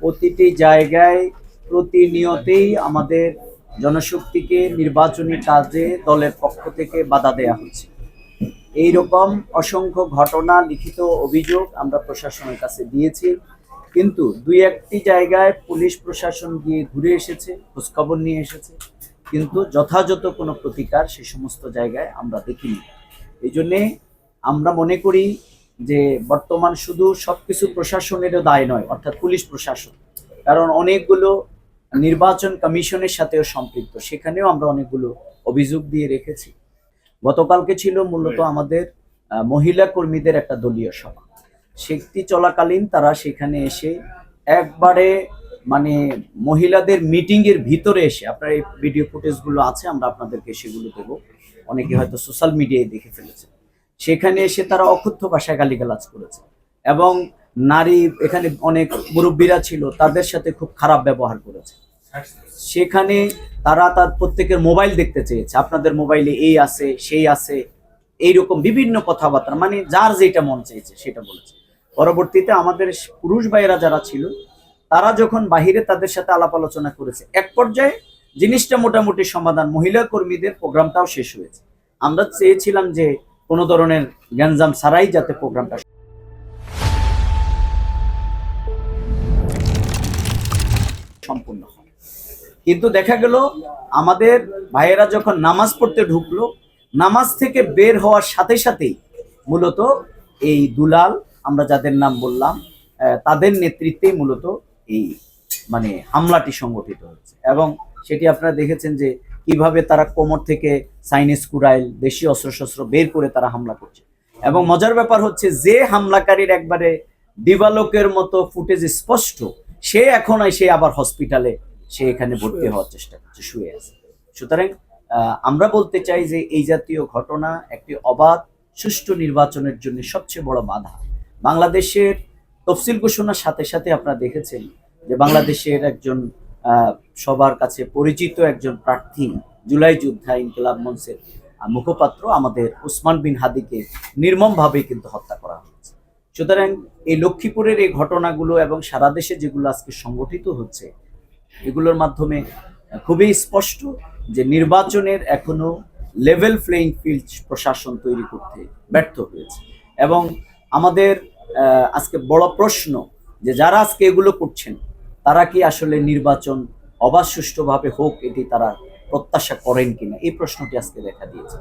প্রতিটি জায়গায় প্রতিনিয়তেই আমাদের জনশক্তিকে নির্বাচনী কাজে দলের পক্ষ থেকে বাধা দেয়া হচ্ছে। এই রকম অসংখ্য ঘটনা, লিখিত অভিযোগ আমরা প্রশাসনের কাছে দিয়েছি। কিন্তু দুই একটি জায়গায় পুলিশ প্রশাসন গিয়ে ঘুরে এসেছে, খোঁজখবর নিয়ে এসেছে। কিন্তু যথাযথ কোনো প্রতিকার সে সমস্ত জায়গায় আমরা দেখিনি। এই জন্যে আমরা মনে করি যে বর্তমান শুধু সবকিছু প্রশাসনেরও দায় নয় অর্থাৎ পুলিশ প্রশাসন। কারণ অনেকগুলো নির্বাচন কমিশনের সাথেও সম্পৃক্ত। সেখানেও আমরা অনেকগুলো অভিযোগ দিয়ে রেখেছি। গতকালকে ছিল মূলত আমাদের মহিলা কর্মীদের একটা দলীয় সভা। সেটি চলাকালীন তারা সেখানে এসে একবারে মানে মহিলাদের মিটিং এর ভিতরে এসে আপনার এই ভিডিও ফুটেজগুলো আছে আমরা আপনাদেরকে সেগুলো দেবো। অনেকে হয়তো সোশ্যাল মিডিয়ায় দেখে ফেলেছে সেখানে এসে তারা অকথ্য ভাষায় গালিগালাজ করেছে। এবং নারী এখানে অনেক মুরব্বীরা ছিল, তাদের সাথে খুব খারাপ ব্যবহার করেছে। সেখানে তারা তার প্রত্যেকের মোবাইল দেখতে চেয়েছে। আপনাদের মোবাইলে এই আছে, সেই আছে, এইরকম বিভিন্ন কথাবার্তা মানে যার যেটা মন চেয়েছে সেটা বলেছে। পরবর্তীতে আমাদের পুরুষ ভাইয়েরা যারা ছিল, তারা যখন বাহিরে তাদের সাথে আলাপ আলোচনা করেছে, এক পর্যায়ে জিনিসটা মোটামুটি সমাধান, মহিলা কর্মীদের প্রোগ্রামটাও শেষ হয়েছে। আমরা চেয়েছিলাম যে কোনো ধরনের গ্যাঞ্জাম ছাড়াই যাতে প্রোগ্রামটা সম্পূর্ণ কিন্তু দেখা গেল, আমাদের ভাইয়েরা যখন নামাজ পড়তে ঢুকলো, নামাজ থেকে বের হওয়ার সাথে সাথেই মূলত এই দুলাল, আমরা যাদের নাম বললাম তাদের নেতৃত্বেই মূলত এই মানে হামলাটি সংগঠিত হচ্ছে। এবং সেটি আপনারা দেখেছেন যে কীভাবে তারা কোমর থেকে সাইনিস কুরাইল দেশি অস্ত্রশস্ত্র বের করে তারা হামলা করছে। এবং মজার ব্যাপার হচ্ছে যে হামলাকারীর একবারে দিবালোকের মতো ফুটেজ স্পষ্ট সে এখন সে আবার হসপিটালে সে এখানে ভর্তি হওয়ার চেষ্টা করছে শুয়ে আছে। সুতরাং আহ, আমরা বলতে চাই যে এই জাতীয় ঘটনা একটি অবাধ সুষ্ঠু নির্বাচনের জন্য সবচেয়ে বড় বাধা। বাংলাদেশের তফসিল ঘোষণার সাথে সাথে আপনারা দেখেছেন যে বাংলাদেশের একজন সবার কাছে পরিচিত একজন প্রার্থী জুলাই যোদ্ধা ইনকলাব মঞ্চের মুখপাত্র আমাদের উসমান বিন হাদিকে নির্মমভাবে কিন্তু হত্যা করা হয়েছে। সুতরাং এই লক্ষ্মীপুরের এই ঘটনাগুলো এবং সারা দেশে যেগুলো আজকে সংগঠিত হচ্ছে, এগুলোর মাধ্যমে খুবই স্পষ্ট যে নির্বাচনের এখনও লেভেল প্লেইং ফিল্ড প্রশাসন তৈরি করতে ব্যর্থ হয়েছে। এবং আমাদের আজকে বড় প্রশ্ন যে যারা আজকে এগুলো করছেন তারা কি আসলে নির্বাচন অবাধ হোক এটি তারা প্রত্যাশা করেন কিনা? এই প্রশ্নটি আজকে দেখা দিয়েছে।